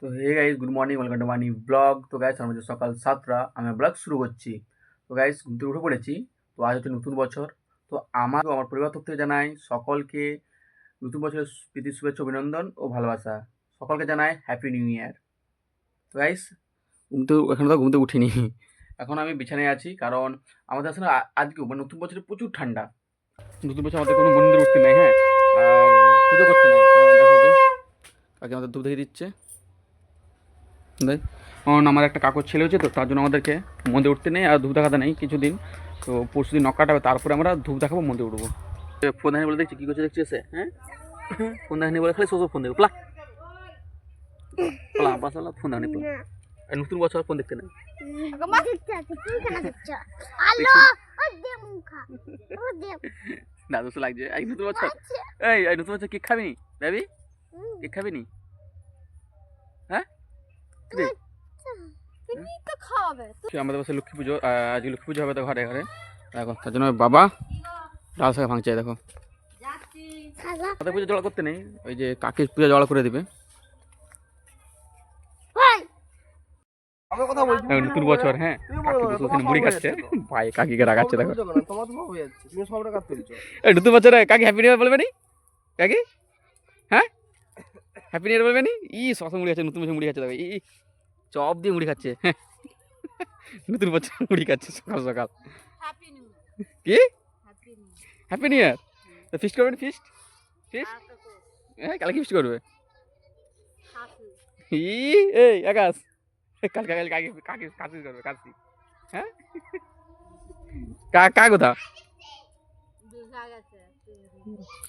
তো হে guys good morning welcome to Mani blog তো guys আমার সকাল সাতটা, আমি ব্লগ শুরু করছি। তো গাইজ ঘুম থেকে উঠে পড়েছি। তো আজ হচ্ছে নতুন বছর। তো আমার আমার পরিবার থেকে জানাই, সকলকে নতুন বছরের প্রীতি, শুভেচ্ছা, অভিনন্দন ও ভালোবাসা। সকলকে জানাই হ্যাপি নিউ ইয়ার তো গাইজ ঘুম থেকে, এখনও তো ঘুম থেকে উঠিনি। এখন আমি বিছানায় আছি, কারণ আমাদের আসলে আ- আজকে মানে নতুন বছরে প্রচুর ঠান্ডা। নতুন বছর আমাদের কোনো মন্দিরে উঠতে নেই হ্যাঁ? আর পুজো করতে নেই। তো দেখো কাকে আমাদের দুধ দেখে দিচ্ছে। কারণ আমার একটা কাকুর ছেলে হয়েছে তো তার জন্য আমাদেরকে মন্দিরে উঠতে নেই আর ধূপ দেখাতে নেই কিছুদিন। তো পরশু দিন নক কাটাবে তারপরে আমরা ধূপ দেখাবো মন্দিরে উঠবো। ফোন দেখানি বলে দেখছি কী করছে দেখছি এসে হ্যাঁ? ফোন দেখানি বলে খালি সোজো ফোন দেবে প্লা। প্লা বাসালা ফোন দেখানি প্লা। নতুন বছর ফোন দেখতে নেই। দাদু লাগছে এই নতুন বছর। এই নতুন বছর কেক খাবি নি? ভাবি? কেক খাবি নি হ্যাঁ কি রে? তুমি তো খাবে সে আমাদের পাশে লক্ষ্মী পুজো আজকে লক্ষ্মী পুজো হবে তো ঘরে ঘরে। দেখো তার জন্য বাবা ডাল শাক ভাঙছে দেখো। তাদের পুজো জড়া করতে নেই ওই যে কাকির পুজো জড়া করে দিবে। ভাই আমার কথা বলছি। এখন নতুন বছর হ্যাঁ। ওখানে মুড়ি খাচ্ছে। ভাই কাকিকে রাগাচ্ছে দেখো। নতুন বছরে কাকি হ্যাপি নিউ ইয়ার বলবে নি? কাকি? হ্যাঁ? হ্যাপি নিউ ইয়ার বলবে নি? ই শশা মুড়ি খাচ্ছে নতুন বছর মুড়ি খাচ্ছে দেখো। ই চপ দিয়ে মুড়ি খাচ্ছে। হ্যাঁ। নতুন বছর মুড়ি খাচ্ছে সকাল সকাল। কি? হ্যাপি নিউ ইয়ার তো ফিস্ট করবেন ফিস্ট ফিস্ট হ্যাঁ কালকে ফিস্ট করবে। ই এই আকাশ। কালকে কালকে কাকি কাকি কাশি করবে কাশি। হ্যাঁ? কা কা কোথা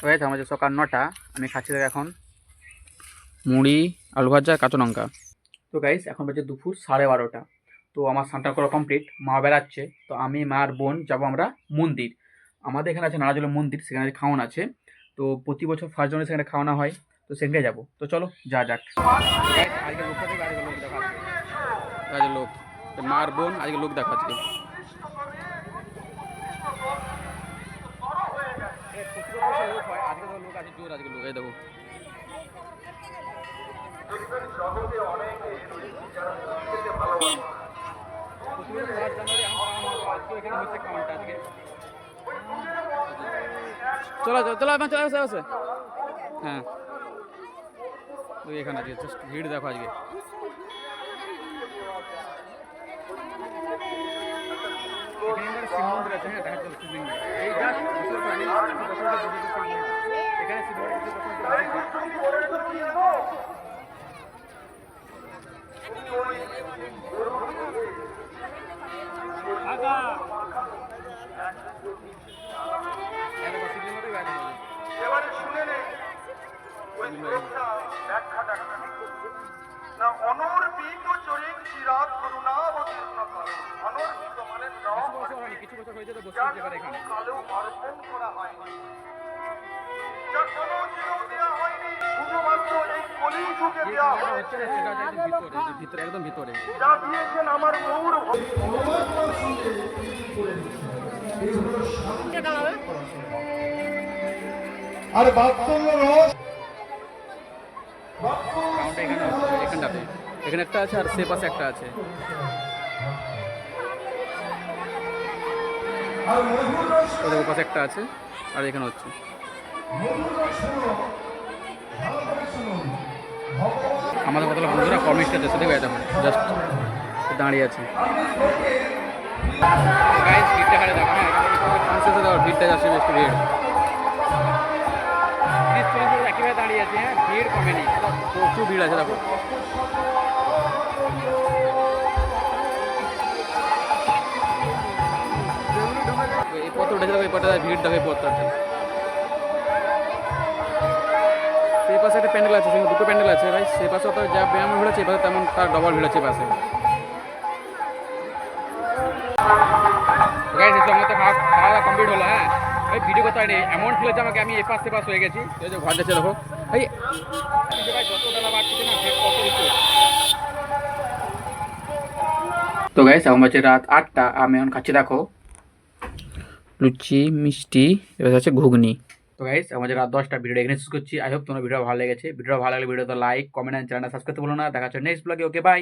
হয়েছে আমাদের সকাল নটা। আমি খাচ্ছি এখন। মুড়ি আলু ভাজা কাঁচা লঙ্কা। তো গাইস এখন বাজে দুপুর সাড়ে বারোটা। তো আমার স্নানটা করা কমপ্লিট মা বেড়াচ্ছে। তো আমি মা আর বোন যাব আমরা মন্দির। আমাদের এখানে আছে নারাজলের মন্দির সেখানে খাওয়ান আছে। তো প্রতি বছর ফার্স্ট জানুয়ারি সেখানে খাওয়ানো হয়। তো সেখানে যাব। তো চলো যা যাক। Guys, আজকে লোকটা থেকে আজকে লোক দেখা আজকে। আজকে লোক তো মা বোন আজকে লোক দেখা আজকে আজকে লোক আছে জোর আজকে লোক। এই দেখো। চলো চলো চলো এখন চলে আসে আসে হ্যাঁ ওই এখানে আজকে জাস্ট ভিড় দেখো আজকে এখানে একটা শিব মন্দির আছে হ্যাঁ দেখা যাচ্ছে শিবলিঙ্গ এই জাস্ট বছর পর আমি বছর পর বুঝতে পারছি এখানে শিব দেওয়া জায়গাটা হয়েছে হচ্ছে না, সেটা হচ্ছে একদম ভিতরে একদম ভিতরে আর বাৎসল্য রস এখানে এখানটাতে। এখানে একটা আছে আর সে পাশে একটা আছে। ওদের পাশে একটা আছে, আর এখানে হচ্ছে। আমাদের কতগুলো বন্ধুরা কমিস্ট আছে সেটা দেখো জাস্ট দাঁড়িয়ে আছে। ভিড়টা দেখো ভিড়টা যাচ্ছে ভিড়। দাঁড়িয়ে আছে হ্যাঁ ভিড় কমেনি, প্রচুর ভিড় আছে, দেখো। পথে ভিড় দেখো পথটা সেই পাশে একটা প্যান্ডেল আছে সেখানে দুটো প্যান্ডেল আছে ভাই। সেই পাশে তো যা ব্যায়াম ভিড় আছে এই পাশে তেমন তার ডবল ভিড় আছে পাশে। আমার তো কমপ্লিট হলো হ্যাঁ? ভিডিও করতে হয়নি এমন ফিলেছে আমাকে আমি এপাশ সেপাশ হয়ে গেছি। এই যে ঘর ভাই, যত না তো গাইস বাজে রাত আটটা, আমি এখন খাচ্ছি, দেখো। লুচি, মিষ্টি, এবার আছে ঘুগনি। তো গাইস আমাদের রাত দশটা ভিডিও এখানে শেষ করছি। আই হোপ তোমার ভিডিও ভালো লেগেছে। ভিডিও ভালো লাগলে ভিডিও তো like comment and channel subscribe করতে বলো না। দেখা হচ্ছে নেক্সট ব্লগে ওকে বাই